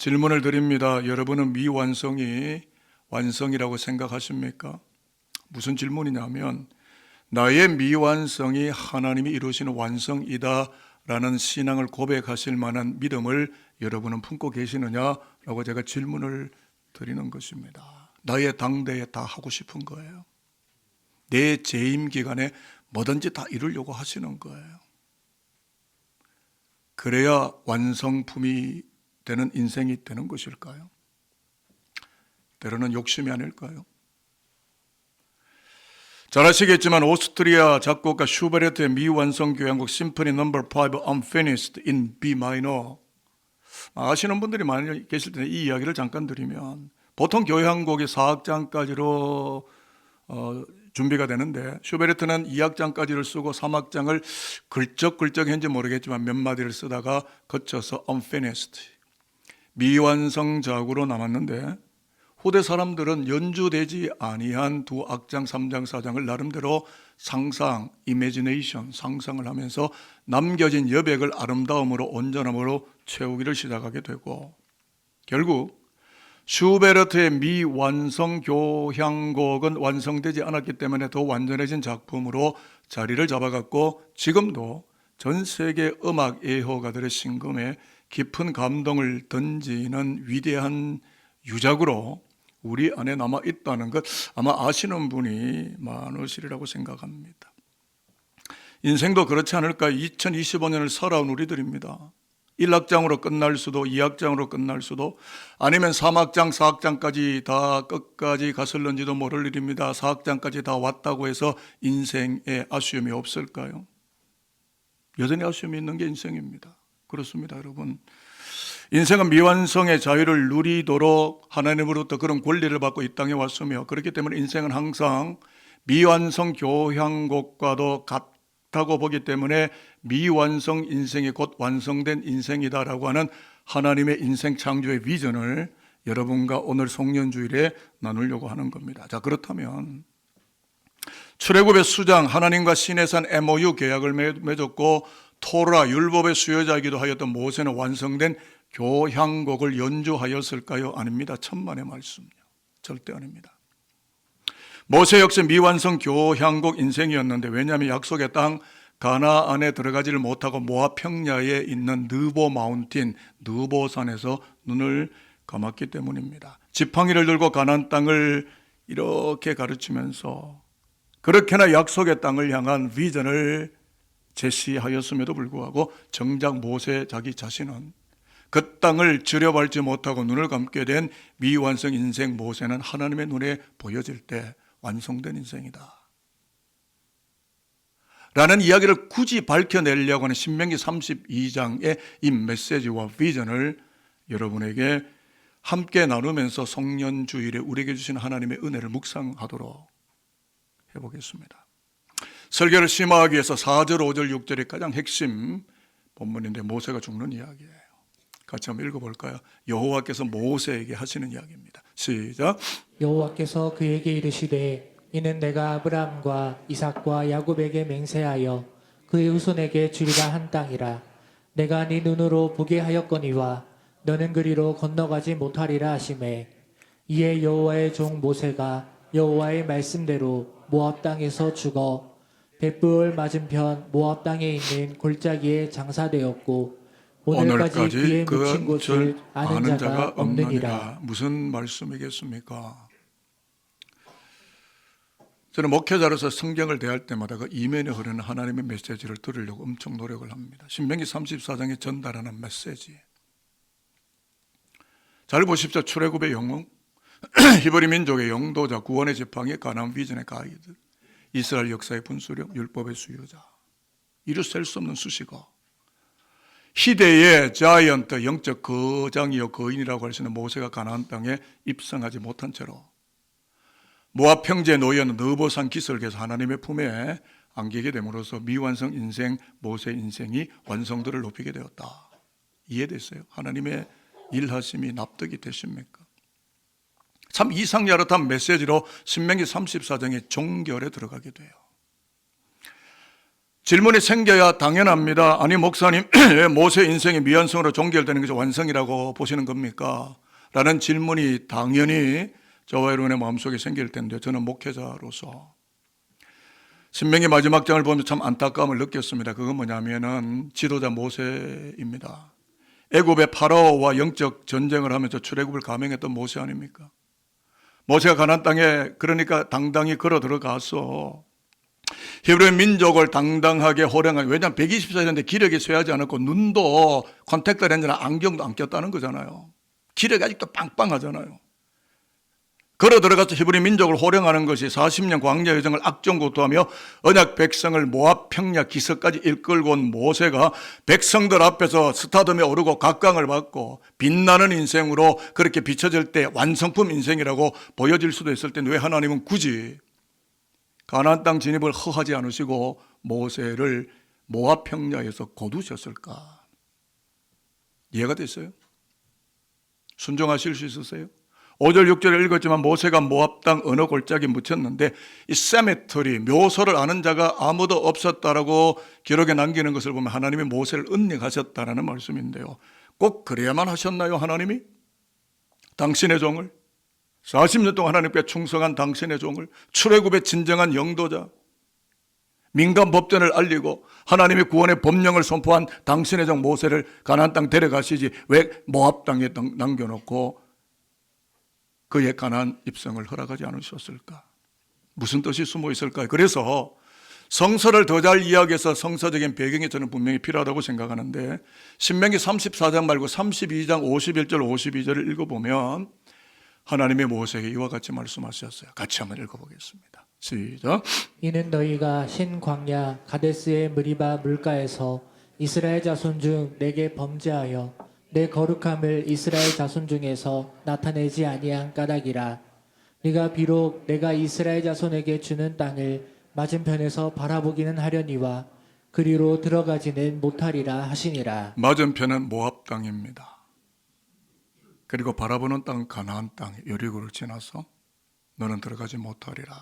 질문을 드립니다. 여러분은 미완성이 완성이라고 생각하십니까? 무슨 질문이냐면 나의 미완성이 하나님이 이루시는 완성이다라는 신앙을 고백하실 만한 믿음을 여러분은 품고 계시느냐라고 제가 질문을 드리는 것입니다. 나의 당대에 다 하고 싶은 거예요. 내 재임 기간에 뭐든지 다 이루려고 하시는 거예요. 그래야 완성품이 되는 인생이 되는 것일까요? 때로는 욕심이 아닐까요? 잘 아시겠지만 오스트리아 작곡가 슈베르트의 미완성 교향곡 심포니 넘버 5 Unfinished in B minor 아시는 분들이 많이 계실 텐데 이 이야기를 잠깐 드리면 보통 교향곡이 4악장까지로 어, 준비가 되는데 슈베르트는 2악장까지를 쓰고 3악장을 글적글적 했는지 모르겠지만 몇 마디를 쓰다가 거쳐서 unfinished 미완성작으로 남았는데 후대 사람들은 연주되지 아니한 두 악장, 삼장, 사장을 나름대로 상상, 이미지네이션, 상상을 하면서 남겨진 여백을 아름다움으로 온전함으로 채우기를 시작하게 되고 결국 슈베르트의 미완성 교향곡은 완성되지 않았기 때문에 더 완전해진 작품으로 자리를 잡아갔고 지금도 전 세계 음악 애호가들의 심금에 깊은 감동을 던지는 위대한 유작으로 우리 안에 남아 있다는 것 아마 아시는 분이 많으시리라고 생각합니다. 인생도 그렇지 않을까? 2025년을 살아온 우리들입니다. 1학장으로 끝날 수도 2학장으로 끝날 수도 아니면 3학장, 4학장까지 다 끝까지 갔을런지도 모를 일입니다. 4학장까지 다 왔다고 해서 인생에 아쉬움이 없을까요? 여전히 아쉬움이 있는 게 인생입니다. 그렇습니다, 여러분. 인생은 미완성의 자유를 누리도록 하나님으로부터 그런 권리를 받고 이 땅에 왔으며 그렇기 때문에 인생은 항상 미완성 교향곡과도 같다고 보기 때문에 미완성 인생이 곧 완성된 인생이다라고 하는 하나님의 인생 창조의 비전을 여러분과 오늘 송년주일에 나누려고 하는 겁니다. 자, 그렇다면 출애굽의 수장 하나님과 신의 산 MOU 계약을 맺었고 토라 율법의 수여자이기도 하였던 모세는 완성된 교향곡을 연주하였을까요? 아닙니다. 천만의 말씀요. 절대 아닙니다. 모세 역시 미완성 교향곡 인생이었는데 왜냐하면 약속의 땅 가나 안에 들어가지를 못하고 모압 평야에 있는 느보 마운틴 느보 산에서 눈을 감았기 때문입니다. 지팡이를 들고 가난 땅을 이렇게 가르치면서 그렇게나 약속의 땅을 향한 비전을 제시하였음에도 불구하고 정작 모세 자기 자신은 그 땅을 들여밟지 못하고 눈을 감게 된 미완성 인생 모세는 하나님의 눈에 보여질 때 완성된 인생이다. 라는 이야기를 굳이 밝혀내려고 하는 신명기 32장의 이 메시지와 비전을 여러분에게 함께 나누면서 성년 주일에 우리에게 주신 하나님의 은혜를 묵상하도록 해보겠습니다. 설교를 심화하기 위해서 4절, 5절, 6절이 가장 핵심 본문인데 모세가 죽는 이야기예요. 같이 한번 읽어볼까요? 여호와께서 모세에게 하시는 이야기입니다. 시작. 여호와께서 그에게 이르시되 이는 내가 아브라함과 이삭과 야곱에게 맹세하여 그의 후손에게 주리라 한 땅이라 내가 네 눈으로 보게 하였거니와 너는 그리로 건너가지 못하리라 하시매 이에 여호와의 종 모세가 여호와의 말씀대로 모압 땅에서 죽어 벳부을 맞은편 모압 땅에 있는 골짜기에 장사되었고 오늘까지, 그의 묻힌 곳을 아는 자가 없느니라. 무슨 말씀이겠습니까? 저는 목회자로서 성경을 대할 때마다 그 이면에 흐르는 하나님의 메시지를 들으려고 엄청 노력을 합니다. 신명기 34장에 전달하는 메시지. 잘 보십시오. 출애굽의 영웅, 히브리 민족의 영도자, 구원의 지팡이, 가나안 비전의 가이드, 이스라엘 역사의 분수령, 율법의 수요자, 이루 셀 수 없는 수식어. 희대의 자이언트 영적 거장이요 거인이라고 할 수 있는 모세가 가나안 땅에 입성하지 못한 채로 모압 평지에 놓여있는 느보산 기슭에서 하나님의 품에 안기게 됨으로써 미완성 인생 모세 인생이 완성도를 높이게 되었다. 이해됐어요? 하나님의 일하심이 납득이 되십니까? 참 이상야릇한 메시지로 신명기 34장의 종결에 들어가게 돼요. 질문이 생겨야 당연합니다. 아니 목사님 왜 모세 인생이 미완성으로 종결되는 것이 완성이라고 보시는 겁니까? 라는 질문이 당연히 저와 여러분의 마음속에 생길 텐데 저는 목회자로서 신명기 마지막 장을 보면 참 안타까움을 느꼈습니다. 그건 뭐냐면은 지도자 모세입니다. 애굽의 파라오와 영적 전쟁을 하면서 출애굽을 감행했던 모세 아닙니까? 모세가 가나안 땅에 그러니까 당당히 걸어 들어가서 히브리 민족을 당당하게 호령하게 왜냐하면 124년대 기력이 쇠하지 않았고 눈도 컨택트 렌즈나 안경도 안 꼈다는 거잖아요. 기력이 아직도 빵빵하잖아요. 걸어 들어가서 히브리 민족을 호령하는 것이 40년 광야 여정을 악정고투하며 언약 백성을 모압 평야 기서까지 이끌고 온 모세가 백성들 앞에서 스타덤에 오르고 각광을 받고 빛나는 인생으로 그렇게 비춰질 때 완성품 인생이라고 보여질 수도 있을 텐데 왜 하나님은 굳이 가나안 땅 진입을 허하지 않으시고 모세를 모압 평야에서 거두셨을까? 이해가 됐어요? 순종하실 수 있으세요? 5절 6절을 읽었지만 모세가 모압 땅 어느 골짜기 묻혔는데 이 세메터리 묘소를 아는 자가 아무도 없었다라고 기록에 남기는 것을 보면 하나님이 모세를 은닉하셨다라는 말씀인데요. 꼭 그래야만 하셨나요, 하나님이? 당신의 종을 40년 동안 하나님께 충성한 당신의 종을 출애굽의 진정한 영도자 민간 법전을 알리고 하나님의 구원의 법령을 선포한 당신의 종 모세를 가나안 땅 데려가시지 왜 모압 땅에 남겨놓고 그의 가나안 입성을 허락하지 않으셨을까? 무슨 뜻이 숨어 있을까요? 그래서 성서를 더 잘 이야기해서 성서적인 배경이 저는 분명히 필요하다고 생각하는데 신명기 34장 말고 32장 51절 52절을 읽어보면 하나님의 모세에게 이와 같이 말씀하셨어요. 같이 한번 읽어보겠습니다. 시작. 이는 너희가 신 광야 가데스의 무리바 물가에서 이스라엘 자손 중 내게 범죄하여 내 거룩함을 이스라엘 자손 중에서 나타내지 아니한 까닭이라 네가 비록 내가 이스라엘 자손에게 주는 땅을 맞은편에서 바라보기는 하려니와 그리로 들어가지는 못하리라 하시니라 맞은편은 모압 땅입니다. 그리고 바라보는 땅 가나안 땅 여리고를 지나서 너는 들어가지 못하리라.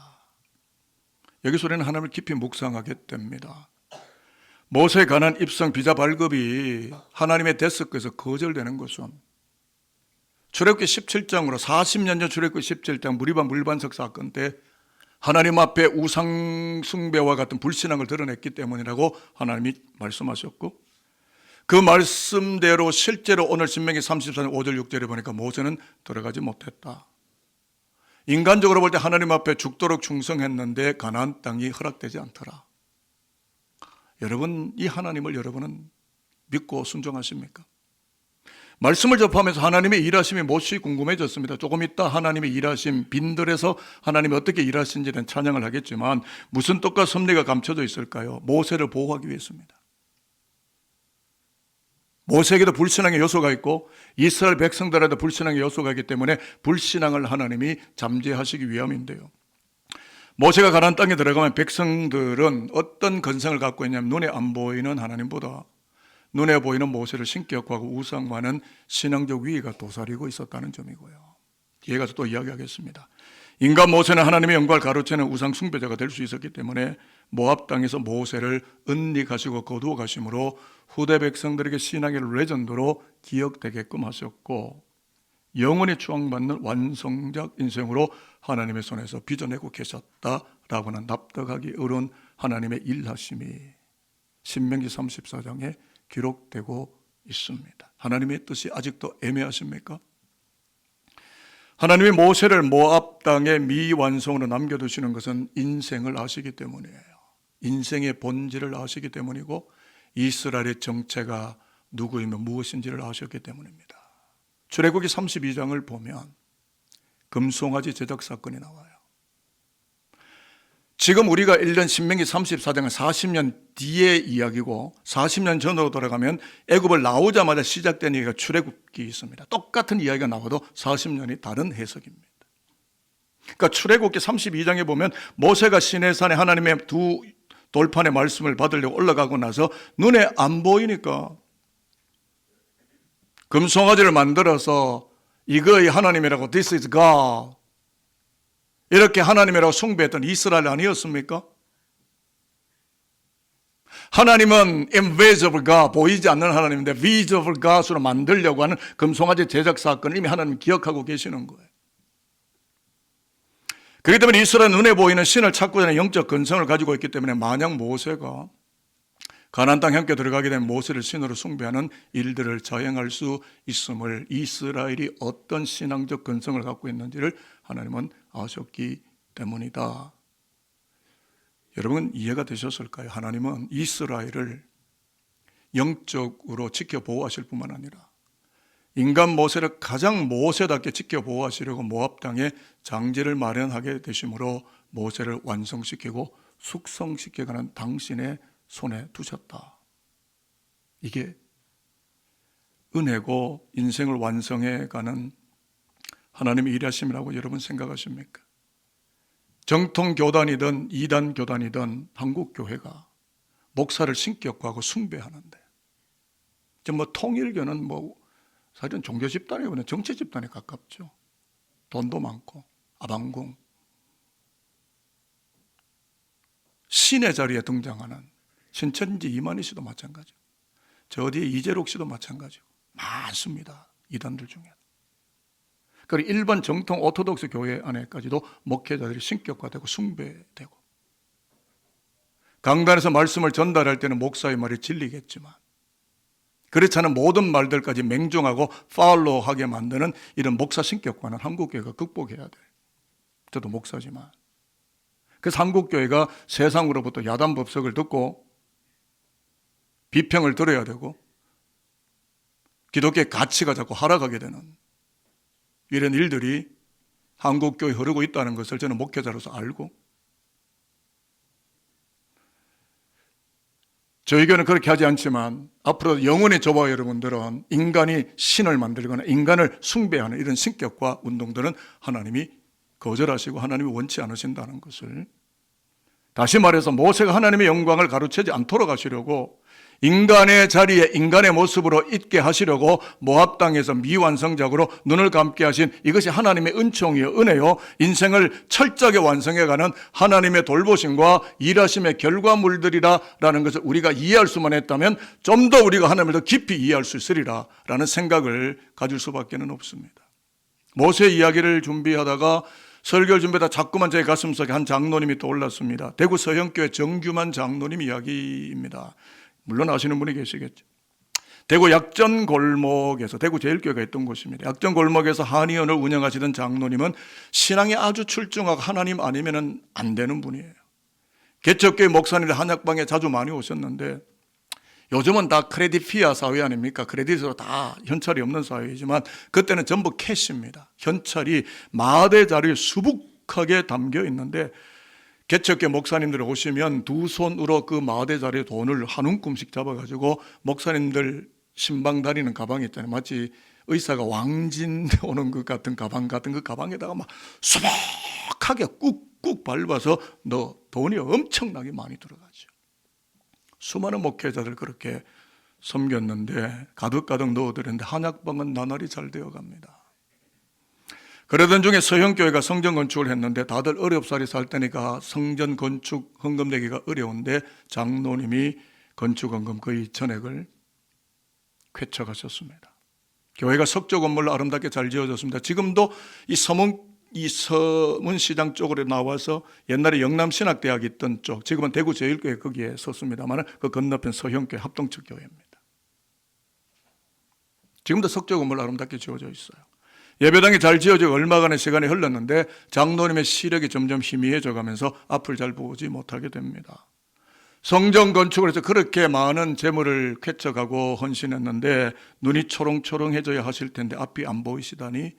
여기서 우리는 하나님을 깊이 묵상하게 됩니다. 모세 가난 입성 비자 발급이 하나님의 데스크에서 거절되는 것은 출애굽기 17장으로 40년 전 출애굽기 17장 무리반 물반석 사건 때 하나님 앞에 우상 숭배와 같은 불신앙을 드러냈기 때문이라고 하나님이 말씀하셨고 그 말씀대로 실제로 오늘 신명기 34장 5절 6절에 보니까 모세는 들어가지 못했다. 인간적으로 볼 때 하나님 앞에 죽도록 충성했는데 가나안 땅이 허락되지 않더라. 여러분 이 하나님을 여러분은 믿고 순종하십니까? 말씀을 접하면서 하나님의 일하심이 몹시 궁금해졌습니다. 조금 있다 하나님의 일하심 빈들에서 하나님이 어떻게 일하신지에 대한 찬양을 하겠지만 무슨 뜻과 섭리가 감춰져 있을까요? 모세를 보호하기 위해서입니다. 모세에게도 불신앙의 요소가 있고 이스라엘 백성들에도 불신앙의 요소가 있기 때문에 불신앙을 하나님이 잠재하시기 위함인데요. 모세가 가나안 땅에 들어가면 백성들은 어떤 건성을 갖고 있냐면 눈에 안 보이는 하나님보다 눈에 보이는 모세를 신격화하고 우상화하는 신앙적 위기가 도사리고 있었다는 점이고요. 뒤에 가서 또 이야기하겠습니다. 인간 모세는 하나님의 영광을 가로채는 우상 숭배자가 될 수 있었기 때문에 모압 땅에서 모세를 은닉하시고 거두어 가심으로 후대 백성들에게 신앙의 레전드로 기억되게끔 하셨고 영원히 추앙받는 완성작 인생으로 하나님의 손에서 빚어내고 계셨다라고 는 납득하기 어려운 하나님의 일하심이 신명기 34장에 기록되고 있습니다. 하나님의 뜻이 아직도 애매하십니까? 하나님이 모세를 모압 땅의 미완성으로 남겨두시는 것은 인생을 아시기 때문이에요. 인생의 본질을 아시기 때문이고 이스라엘의 정체가 누구이며 무엇인지를 아셨기 때문입니다. 출애굽기 32장을 보면 금송아지 제작 사건이 나와요. 지금 우리가 읽는 신명기 34장은 40년 뒤의 이야기고 40년 전으로 돌아가면 애굽을 나오자마자 시작된 얘기가 출애굽기 있습니다. 똑같은 이야기가 나와도 40년이 다른 해석입니다. 그러니까 출애굽기 32장에 보면 모세가 시내산에 하나님의 두 돌판의 말씀을 받으려고 올라가고 나서 눈에 안 보이니까 금송아지를 만들어서 이거의 하나님이라고 This is God 이렇게 하나님이라고 숭배했던 이스라엘 아니었습니까? 하나님은 invisible God, 보이지 않는 하나님인데 visible God으로 만들려고 하는 금송아지 제작 사건을 이미 하나님 기억하고 계시는 거예요. 그렇기 때문에 이스라엘 눈에 보이는 신을 찾고자 하는 영적 근성을 가지고 있기 때문에 만약 모세가 가나안 땅 함께 들어가게 된 모세를 신으로 숭배하는 일들을 자행할 수 있음을 이스라엘이 어떤 신앙적 근성을 갖고 있는지를 하나님은 아셨기 때문이다. 여러분 이해가 되셨을까요? 하나님은 이스라엘을 영적으로 지켜 보호하실 뿐만 아니라 인간 모세를 가장 모세답게 지켜 보호하시려고 모압 땅에 장지를 마련하게 되심으로 모세를 완성시키고 숙성시켜가는 당신의 손에 두셨다. 이게 은혜고 인생을 완성해 가는 하나님의 일하심이라고 여러분 생각하십니까? 정통 교단이든 이단 교단이든 한국 교회가 목사를 신격화하고 숭배하는데, 뭐 통일교는 뭐 사실은 종교 집단이거나 정치 집단에 가깝죠. 돈도 많고 아방궁 신의 자리에 등장하는 신천지 이만희 씨도 마찬가지고 저 어디에 이재록 씨도 마찬가지고 많습니다. 이단들 중에. 그리고 일반 정통 오토독스 교회 안에까지도 목회자들이 신격화되고 숭배되고 강단에서 말씀을 전달할 때는 목사의 말이 진리겠지만 그렇지 않은 모든 말들까지 맹종하고 팔로우하게 만드는 이런 목사 신격과는 한국교회가 극복해야 돼. 저도 목사지만. 그래서 한국교회가 세상으로부터 야단 법석을 듣고 비평을 들어야 되고 기독교의 가치가 자꾸 하락하게 되는 이런 일들이 한국 교회에 흐르고 있다는 것을 저는 목회자로서 알고 저희 교회는 그렇게 하지 않지만 앞으로 영원히 저와 여러분들은 인간이 신을 만들거나 인간을 숭배하는 이런 신격과 운동들은 하나님이 거절하시고 하나님이 원치 않으신다는 것을 다시 말해서 모세가 하나님의 영광을 가로채지 않도록 하시려고 인간의 자리에 인간의 모습으로 있게 하시려고 모압 땅에서 미완성작으로 눈을 감게 하신 이것이 하나님의 은총이요 은혜요 인생을 철저하게 완성해 가는 하나님의 돌보심과 일하심의 결과물들이라라는 것을 우리가 이해할 수만 했다면 좀 더 우리가 하나님을 더 깊이 이해할 수 있으리라라는 생각을 가질 수밖에는 없습니다. 모세 이야기를 준비하다가 설교를 준비하다 자꾸만 제 가슴속에 한 장로님이 떠올랐습니다. 대구 서형교회 정규만 장로님 이야기입니다. 물론 아시는 분이 계시겠죠. 대구 약전 골목에서 대구 제일교회가 있던 곳입니다. 약전 골목에서 한의원을 운영하시던 장로님은 신앙이 아주 출중하고 하나님 아니면은 안 되는 분이에요. 개척교회 목사님들 한약방에 자주 많이 오셨는데 요즘은 다 크레딧 피아 사회 아닙니까? 크레딧으로 다 현찰이 없는 사회이지만 그때는 전부 캐시입니다. 현찰이 마대 자리에 수북하게 담겨 있는데 개척교 목사님들 오시면 두 손으로 그 마대 자리에 돈을 한 움큼씩 잡아가지고 목사님들 신방 다니는 가방 있잖아요. 마치 의사가 왕진 오는 것 같은 가방 같은 그 가방에다가 막 수북하게 꾹꾹 밟아서 너 돈이 엄청나게 많이 들어가죠. 수많은 목회자들 그렇게 섬겼는데 가득가득 넣어드렸는데 한약방은 나날이 잘 되어 갑니다. 그러던 중에 서형교회가 성전 건축을 했는데 다들 어렵사리 살 때니까 성전 건축 헌금 내기가 어려운데 장로님이 건축 헌금 거의 전액을 쾌척하셨습니다. 교회가 석조 건물로 아름답게 잘 지어졌습니다. 지금도 이 서문 이 서문시장 쪽으로 나와서 옛날에 영남신학대학이 있던 쪽, 지금은 대구 제일교회 거기에 섰습니다만 그 건너편 서형교회 합동측 교회입니다. 지금도 석조 건물 아름답게 지어져 있어요. 예배당이 잘 지어져 얼마간의 시간이 흘렀는데 장로님의 시력이 점점 희미해져 가면서 앞을 잘 보지 못하게 됩니다. 성전 건축을 해서 그렇게 많은 재물을 쾌척하고 헌신했는데 눈이 초롱초롱해져야 하실 텐데 앞이 안 보이시다니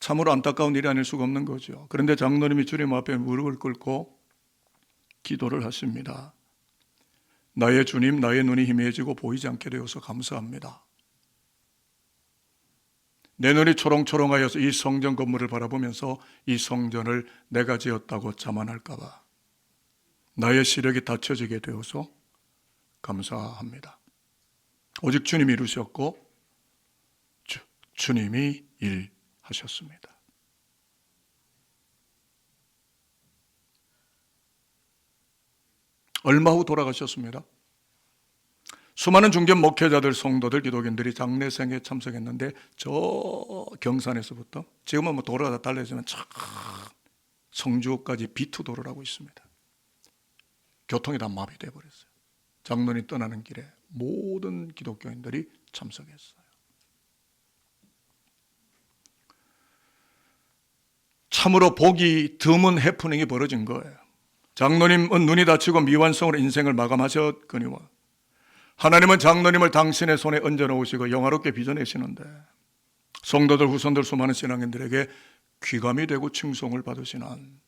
참으로 안타까운 일이 아닐 수가 없는 거죠. 그런데 장로님이 주님 앞에 무릎을 꿇고 기도를 하십니다. 나의 주님, 나의 눈이 희미해지고 보이지 않게 되어서 감사합니다. 내 눈이 초롱초롱하여서 이 성전 건물을 바라보면서 이 성전을 내가 지었다고 자만할까봐 나의 시력이 닫혀지게 되어서 감사합니다. 오직 주님이 이루셨고 주, 주님이 일하셨습니다. 얼마 후 돌아가셨습니다. 수많은 중견 목회자들, 성도들, 기독인들이 장례생에 참석했는데 저 경산에서부터 지금은 뭐 도로가 다 달려지만 참 성주까지 비투 도로라고 있습니다. 교통이 다 마비돼 버렸어요. 장로님 떠나는 길에 모든 기독교인들이 참석했어요. 참으로 보기 드문 해프닝이 벌어진 거예요. 장로님은 눈이 다치고 미완성으로 인생을 마감하셨거니와 하나님은 장로님을 당신의 손에 얹어 놓으시고 영화롭게 빚어내시는데 성도들 후손들 수많은 신앙인들에게 귀감이 되고 칭송을 받으시는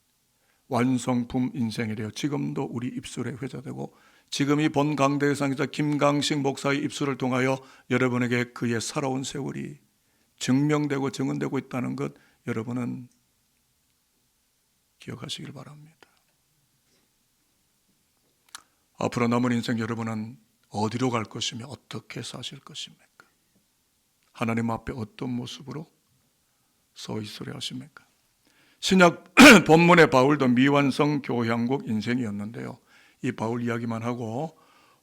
완성품 인생이 되어 지금도 우리 입술에 회자되고 지금 이 본 강대의 상기자 김강식 목사의 입술을 통하여 여러분에게 그의 살아온 세월이 증명되고 증언되고 있다는 것 여러분은 기억하시길 바랍니다. 앞으로 남은 인생 여러분은 어디로 갈 것이며 어떻게 사실 것입니까? 하나님 앞에 어떤 모습으로 서 있으려 하십니까? 신약 본문의 바울도 미완성 교향곡 인생이었는데요. 이 바울 이야기만 하고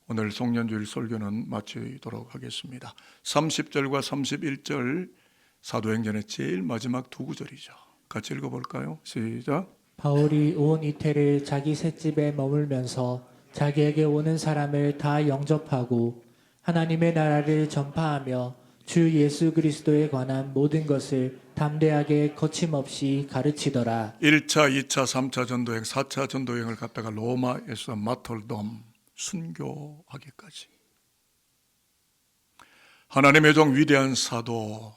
오늘 송년주일 설교는 마치도록 하겠습니다. 30절과 31절 사도행전의 제일 마지막 두 구절이죠. 같이 읽어볼까요? 시작. 바울이 온 이태를 자기 셋집에 머물면서 자기에게 오는 사람을 다 영접하고 하나님의 나라를 전파하며 주 예수 그리스도에 관한 모든 것을 담대하게 거침없이 가르치더라. 1차, 2차, 3차 전도행, 4차 전도행을 갔다가 로마에서 마톨돔 순교하기까지. 하나님의 종 위대한 사도,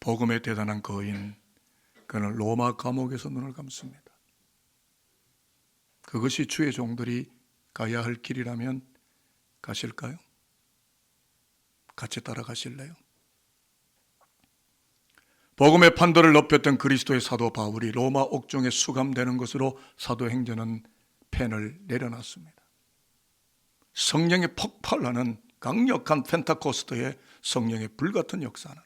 복음의 대단한 거인, 그는 로마 감옥에서 눈을 감습니다. 그것이 주의 종들이 가야 할 길이라면 가실까요? 같이 따라가실래요? 복음의 판도를 높였던 그리스도의 사도 바울이 로마 옥중에 수감되는 것으로 사도행전은 펜을 내려놨습니다. 성령의 폭발하는 강력한 펜타코스트의 성령의 불같은 역사는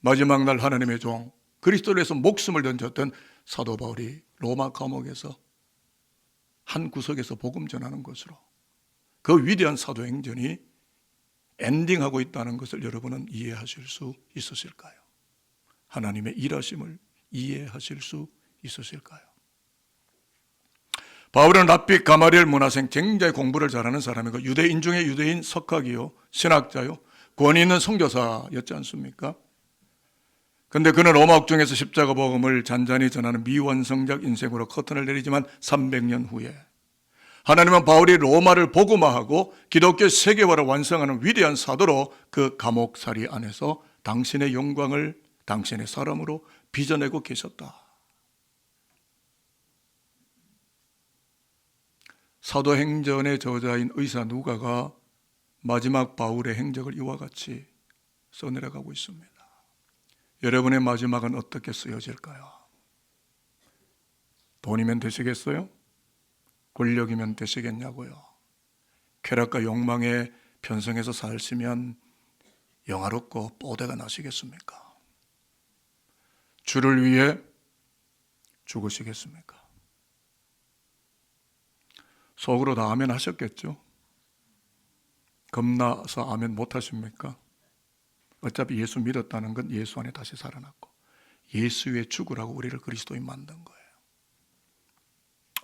마지막 날 하나님의 종 그리스도를 위해서 목숨을 던졌던 사도 바울이 로마 감옥에서 한 구석에서 복음 전하는 것으로 그 위대한 사도행전이 엔딩하고 있다는 것을 여러분은 이해하실 수 있으실까요? 하나님의 일하심을 이해하실 수 있으실까요? 바울은 랍비 가마리엘 문화생 굉장히 공부를 잘하는 사람이고 유대인 중에 유대인 석학이요 신학자요 권위 있는 선교사였지 않습니까? 근데 그는 로마 옥 중에서 십자가 복음을 잔잔히 전하는 미완성적 인생으로 커튼을 내리지만 300년 후에 하나님은 바울이 로마를 복음화하고 기독교 세계화를 완성하는 위대한 사도로 그 감옥살이 안에서 당신의 영광을 당신의 사람으로 빚어내고 계셨다. 사도행전의 저자인 의사 누가가 마지막 바울의 행적을 이와 같이 써내려가고 있습니다. 여러분의 마지막은 어떻게 쓰여질까요? 돈이면 되시겠어요? 권력이면 되시겠냐고요? 쾌락과 욕망에 편성해서 살시면 영화롭고 뽀대가 나시겠습니까? 주를 위해 죽으시겠습니까? 속으로 다 아멘 하셨겠죠? 겁나서 아멘 못 하십니까? 어차피 예수 믿었다는 건 예수 안에 다시 살아났고 예수 위에 죽으라고 우리를 그리스도인 만든 거예요.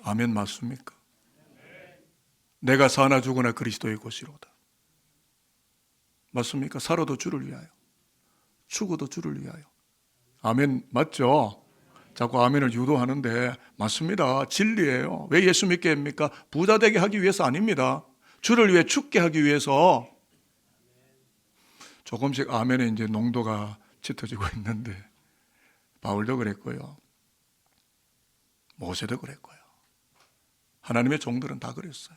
아멘 맞습니까? 내가 사나 죽으나 그리스도의 것이로다. 맞습니까? 살아도 주를 위하여. 죽어도 주를 위하여. 아멘 맞죠? 자꾸 아멘을 유도하는데 맞습니다. 진리예요. 왜 예수 믿게 합니까? 부자 되게 하기 위해서 아닙니다. 주를 위해 죽게 하기 위해서 조금씩 아멘에 이제 농도가 짙어지고 있는데 바울도 그랬고요. 모세도 그랬고요. 하나님의 종들은 다 그랬어요.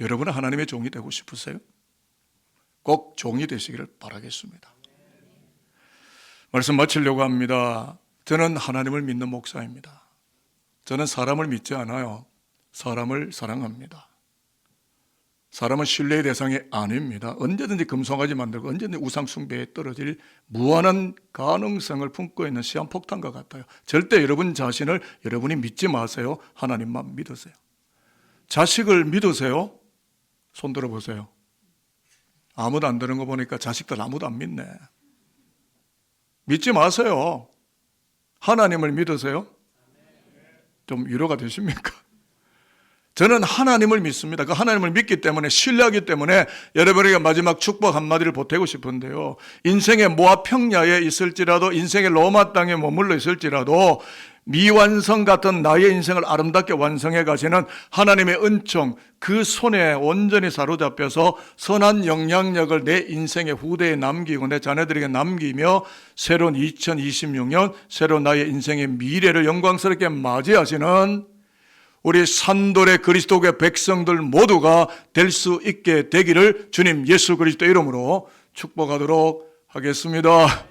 여러분은 하나님의 종이 되고 싶으세요? 꼭 종이 되시기를 바라겠습니다. 말씀 마치려고 합니다. 저는 하나님을 믿는 목사입니다. 저는 사람을 믿지 않아요. 사람을 사랑합니다. 사람은 신뢰의 대상이 아닙니다. 언제든지 금송아지 만들고 언제든지 우상숭배에 떨어질 무한한 가능성을 품고 있는 시한폭탄과 같아요. 절대 여러분 자신을 여러분이 믿지 마세요. 하나님만 믿으세요. 자식을 믿으세요. 손 들어보세요. 아무도 안 드는 거 보니까 자식들 아무도 안 믿네. 믿지 마세요. 하나님을 믿으세요? 좀 위로가 되십니까? 저는 하나님을 믿습니다. 그 하나님을 믿기 때문에 신뢰하기 때문에 여러분에게 마지막 축복 한마디를 보태고 싶은데요. 인생의 모압 평야에 있을지라도 인생의 로마 땅에 머물러 있을지라도 미완성 같은 나의 인생을 아름답게 완성해 가시는 하나님의 은총 그 손에 온전히 사로잡혀서 선한 영향력을 내 인생의 후대에 남기고 내 자녀들에게 남기며 새로운 2026년 새로운 나의 인생의 미래를 영광스럽게 맞이하시는 우리 산돌의 그리스도의 백성들 모두가 될 수 있게 되기를 주님 예수 그리스도 이름으로 축복하도록 하겠습니다.